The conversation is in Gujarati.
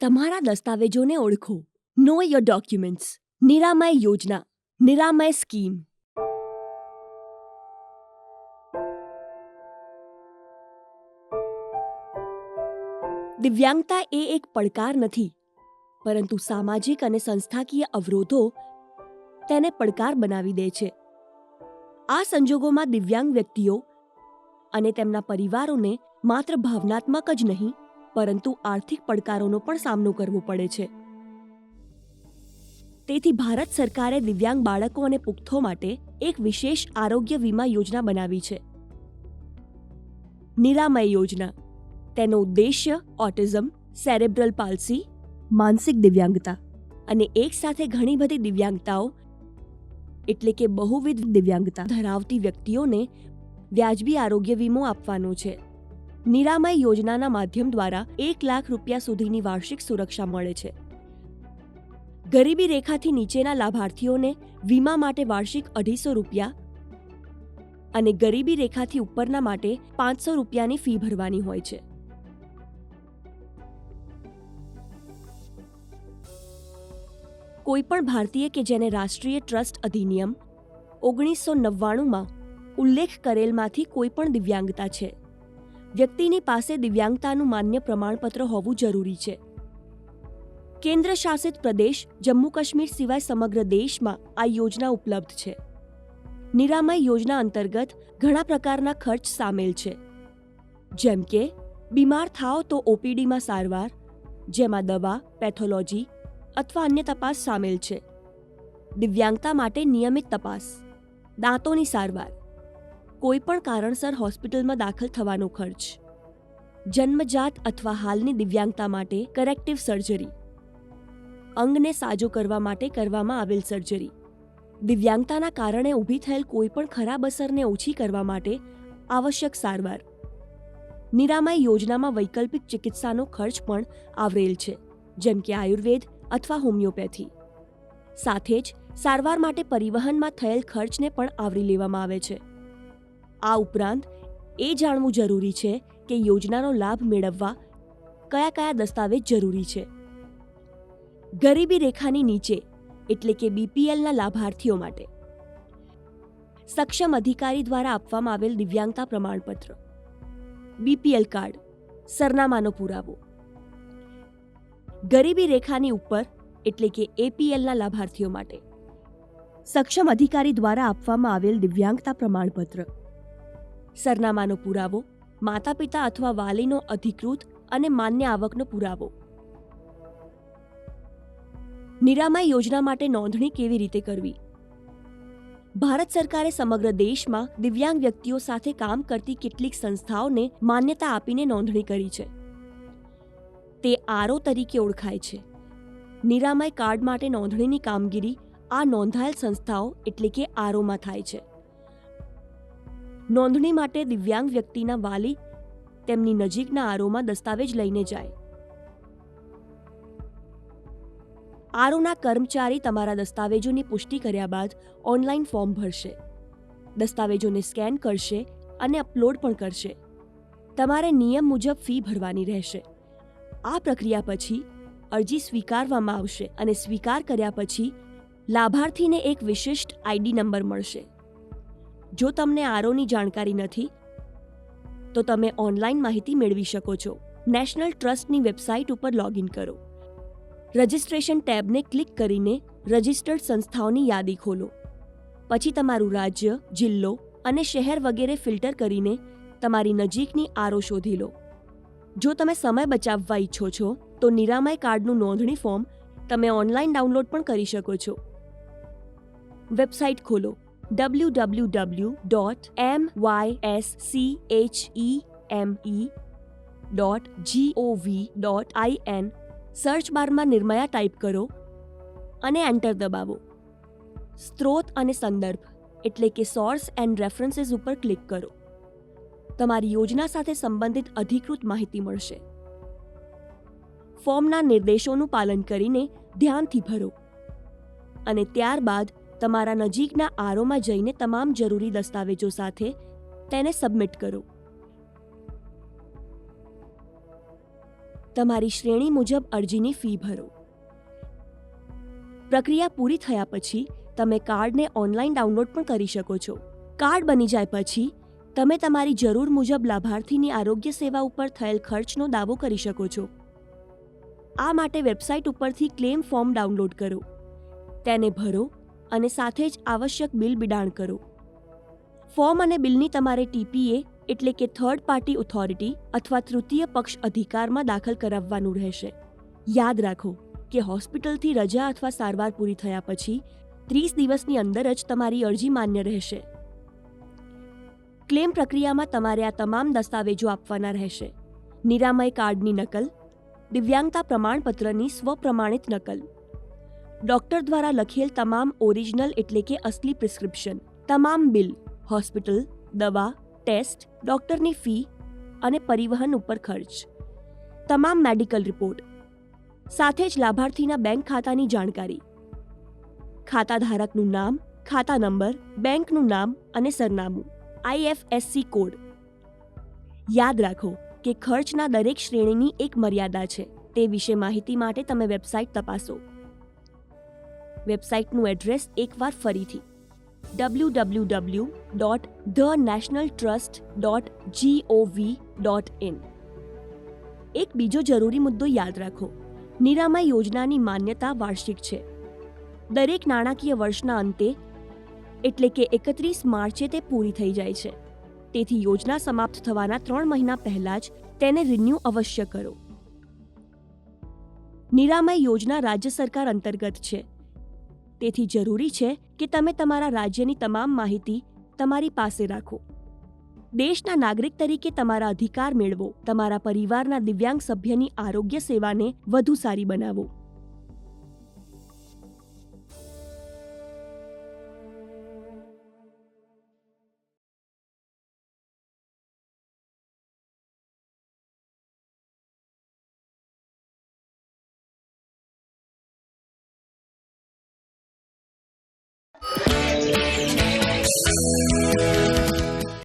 તમારા દસ્તાવેજોને ઓળખો. નો યોર ડોક્યુમેન્ટ્સ નિરામય યોજના. નિરામય સ્કીમ. દિવ્યાંગતા એ એક પડકાર નથી, પરંતુ સામાજિક અને સંસ્થાકીય અવરોધો તેને પડકાર બનાવી દે છે. આ સંજોગોમાં દિવ્યાંગ વ્યક્તિઓ અને તેમના પરિવારોને માત્ર ભાવનાત્મક જ નહીં પરંતુ આર્થિક પડકારોનો પણ સામનો કરવો પડે છે. તેથી ભારત સરકારે દિવ્યાંગ બાળકો અને પુખ્તો માટે એક વિશેષ આરોગ્ય વીમા યોજના બનાવી છે. નિરામય યોજના. તેનો ઉદ્દેશ્ય ઓટિઝમ, સેરેબ્રલ પાલ્સી, માનસિક દિવ્યાંગતા અને એક સાથે ઘણી બધી દિવ્યાંગતાઓ, એટલે કે બહુવિધ દિવ્યાંગતા ધરાવતી વ્યક્તિઓને વ્યાજબી આરોગ્ય વીમો આપવાનો છે. નિરામય યોજનાના માધ્યમ દ્વારા એક લાખ રૂપિયા સુધીની વાર્ષિક સુરક્ષા મળે છે. ગરીબી રેખાથી નીચેના લાભાર્થીઓને વીમા માટે વાર્ષિક અઢીસો રૂપિયા અને ગરીબી રેખાથી ઉપરના માટે પાંચસો રૂપિયાની ફી ભરવાની હોય છે. કોઈપણ ભારતીય કે જેને રાષ્ટ્રીય ટ્રસ્ટ અધિનિયમ ઓગણીસો નવ્વાણુંમાં ઉલ્લેખ કરેલમાંથી કોઈપણ દિવ્યાંગતા છે. વ્યક્તિની પાસે દિવ્યાંગતાનું માન્ય પ્રમાણપત્ર હોવું જરૂરી છે. કેન્દ્ર શાસિત પ્રદેશ જમ્મુ કાશ્મીર સિવાય સમગ્ર દેશમાં આ યોજના ઉપલબ્ધ છે. નિરામય યોજના અંતર્ગત ઘણા પ્રકારના ખર્ચ સામેલ છે. જેમ કે, બીમાર થાઓ તો ઓપીડીમાં સારવાર, જેમાં દવા, પેથોલોજી અથવા અન્ય તપાસ સામેલ છે. દિવ્યાંગતા માટે નિયમિત તપાસ, દાંતોની સારવાર કોઈ પણ કારણસર હોસ્પિટલમાં દાખલ થવાનો ખર્ચ. જન્મજાત અથવા હાલની દિવ્યાંગતા માટે કરેક્ટિવ સર્જરી અંગને સાજો કરવા માટે કરવામાં આવેલ સર્જરી દિવ્યાંગતાના કારણે ઊભી થયેલ કોઈ પણ ખરાબ અસરને ઓછી કરવા માટે આવશ્યક સારવાર. નિરામય યોજનામાં વૈકલ્પિક ચિકિત્સાનો ખર્ચ પણ આવરેલ છે, જેમ કે આયુર્વેદ અથવા હોમિયોપેથી. સાથે જ સારવાર માટે પરિવહનમાં થયેલ ખર્ચને પણ આવરી લેવામાં આવે છે. આ ઉપરાંત, એ જાણવું જરૂરી છે કે યોજનાનો લાભ મેળવવા કયા કયા દસ્તાવેજ જરૂરી છે. ગરીબી રેખાની નીચે, એટલે કે બીપીએલના લાભાર્થીઓ માટે. સક્ષમ અધિકારી દ્વારા આપવામાં આવેલ દિવ્યાંગતા પ્રમાણપત્ર. બીપીએલ કાર્ડ, સરનામાનો પુરાવો. ગરીબી રેખાની ઉપર, એટલે કે એપીએલના લાભાર્થીઓ માટે. સક્ષમ અધિકારી દ્વારા આપવામાં આવેલ દિવ્યાંગતા પ્રમાણપત્ર. સરનામાનો પુરાવો માતા પિતા અથવા વાલીનો અધિકૃત અને માન્ય આવકનો પુરાવો. નિરામય યોજના માટે નોંધણી કેવી રીતે કરવી? ભારત સરકારે સમગ્ર દેશમાં દિવ્યાંગ વ્યક્તિઓ સાથે કામ કરતી કેટલીક સંસ્થાઓને માન્યતા આપીને નોંધણી કરી છે. તે આરઓ તરીકે ઓળખાય છે. નિરામય કાર્ડ માટે નોંધણીની કામગીરી આ નોંધાયેલ સંસ્થાઓ એટલે કે આરોમાં થાય છે. નોંધણી માટે દિવ્યાંગ વ્યક્તિના વાલી તેમની નજીકના આરોમાં દસ્તાવેજ લઈને જાય. આરોના કર્મચારી તમારા દસ્તાવેજોની પુષ્ટિ કર્યા બાદ ઓનલાઈન ફોર્મ ભરશે. દસ્તાવેજોને સ્કેન કરશે અને અપલોડ પણ કરશે. તમારે નિયમ મુજબ ફી ભરવાની રહેશે. આ પ્રક્રિયા પછી અરજી સ્વીકારવામાં આવશે અને સ્વીકાર કર્યા પછી લાભાર્થીને એક વિશિષ્ટ આઈડી નંબર મળશે. જો તમને આરોની જાણકારી નથી, તો તમે ઓનલાઈન માહિતી મેળવી શકો છો. નેશનલ ટ્રસ્ટની વેબસાઇટ ઉપર લોગિન કરો. રજિસ્ટ્રેશન ટેબને ક્લિક કરીને રજિસ્ટર્ડ સંસ્થાઓની યાદી ખોલો. પછી તમારું રાજ્ય, જિલ્લો અને શહેર વગેરે ફિલ્ટર કરીને તમારી નજીકની આરો શોધી લો. જો તમે સમય બચાવવા ઈચ્છો છો, તો નિરામય કાર્ડનું નોંધણી ફોર્મ તમે ઓનલાઈન ડાઉનલોડ પણ કરી શકો છો. વેબસાઇટ ખોલો. એન સર્ચ બારમાં નિર્મયા ટાઈપ કરો અને એન્ટર દબાવો. સ્ત્રોત અને સંદર્ભ, એટલે કે સોર્સ એન્ડ રેફરન્સીસ ઉપર ક્લિક કરો. તમારી યોજના સાથે સંબંધિત અધિકૃત માહિતી મળશે. ફોર્મના નિર્દેશોનું પાલન કરીને ધ્યાનથી ભરો. અને ત્યારબાદ તમારા નજીકના આરોમાં જઈને તમામ જરૂરી દસ્તાવેજો સાથે તેને સબમિટ કરો. તમારી શ્રેણી મુજબ અરજીની ફી ભરો. પ્રક્રિયા પૂરી થયા પછી તમે કાર્ડને ઓનલાઈન ડાઉનલોડ પણ કરી શકો છો. કાર્ડ બની જાય પછી તમે તમારી જરૂર મુજબ લાભાર્થીની આરોગ્ય સેવા ઉપર થયેલ ખર્ચનો દાવો કરી શકો છો. આ માટે વેબસાઇટ ઉપરથી ક્લેમ ફોર્મ ડાઉનલોડ કરો. તેને ભરો અને સાથે જ આવશ્યક બિલ બિડાણ કરો. ફોર્મ અને બિલની તમારે ટીપીએ એટલે કે થર્ડ પાર્ટી ઓથોરિટી અથવા તૃતીય પક્ષ અધિકારમાં દાખલ કરાવવાનું રહેશે. યાદ રાખો કે હોસ્પિટલથી રજા અથવા સારવાર પૂરી થયા પછી ત્રીસ દિવસની અંદર જ તમારી અરજી માન્ય રહેશે. ક્લેમ પ્રક્રિયામાં તમારે આ તમામ દસ્તાવેજો આપવાના રહેશે. નિરામય કાર્ડની નકલ, દિવ્યાંગતા પ્રમાણપત્રની સ્વપ્રમાણિત નકલ. ડોક્ટર દ્વારા લખેલ તમામ ઓરિજિનલ એટલે કે અસલી પ્રિસ્ક્રિપ્શન, તમામ બિલ, હોસ્પિટલ, દવા, ટેસ્ટ, ડોક્ટરની ફી અને પરિવહન ઉપર ખર્ચ. તમામ મેડિકલ રિપોર્ટ. સાથે જ લાભાર્થીના બેંક ખાતાની જાણકારી. ખાતા ધારકનું નામ, ખાતા નંબર, બેંકનું નામ અને સરનામું. IFSC code. યાદ રાખો કે ખર્ચના દરેક શ્રેણીની એક મર્યાદા છે. તે વિશે માહિતી માટે તમે વેબસાઇટ તપાસો. વેબસાઇટનું એડ્રેસ એકવાર ફરીથી W W W dot the national trust dot G O V dot in એક બીજો જરૂરી મુદ્દો યાદ રાખો. નિરામય યોજનાની માન્યતા વાર્ષિક છે. દરેક નાણાકીય વર્ષના અંતે, એટલે કે એકત્રીસ માર્ચે તે પૂરી થઈ જાય છે. તેથી યોજના સમાપ્ત થવાના ત્રણ મહિના પહેલા જ તેને રિન્યૂ અવશ્ય કરો. નિરામય યોજના રાજ્ય સરકાર અંતર્ગત છે. તેથી જરૂરી છે કે તમે તમારા રાજ્યની તમામ માહિતી તમારી પાસે રાખો. દેશના નાગરિક તરીકે તમારા અધિકાર મેળવો, તમારા પરિવારના દિવ્યાંગ સભ્યની આરોગ્ય સેવાને વધુ સારી બનાવો. Yeah.